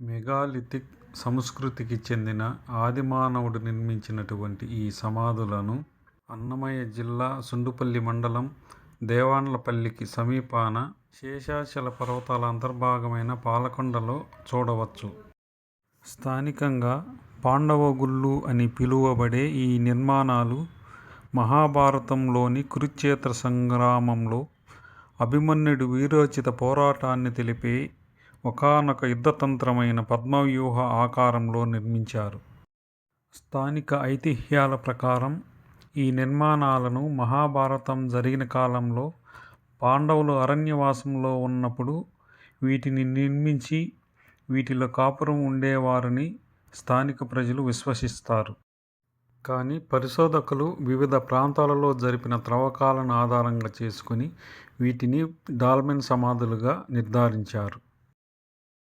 Megalithic సంస్కృతికి చెందిన ఆదిమానవుడు నిర్మించినటువంటి ఈ సమాధులను అన్నమయ్య జిల్లా సుండుపల్లి మండలం దేవాండ్లపల్లికి సమీపాన శేషాచల పర్వతాల అంతర్భాగమైన పాలకొండలో చూడవచ్చు. స్థానికంగా పాండవగుళ్ళు అని పిలువబడే ఈ నిర్మాణాలు మహాభారతంలోని కురుక్షేత్ర సంగ్రామంలో అభిమన్యుడి వీరోచిత పోరాటాన్ని తెలిపే ఒకానొక యుద్ధతంత్రమైన పద్మవ్యూహ ఆకారంలో నిర్మించారు. స్థానిక ఐతిహ్యాల ప్రకారం ఈ నిర్మాణాలను మహాభారతం జరిగిన కాలంలో పాండవులు అరణ్యవాసంలో ఉన్నప్పుడు వీటిని నిర్మించి వీటిలో కాపురం ఉండేవారని స్థానిక ప్రజలు విశ్వసిస్తారు. కానీ పరిశోధకులు వివిధ ప్రాంతాలలో జరిపిన త్రవ్వకాలను ఆధారంగా చేసుకుని వీటిని డాల్మెన్ సమాధులుగా నిర్ధారించారు.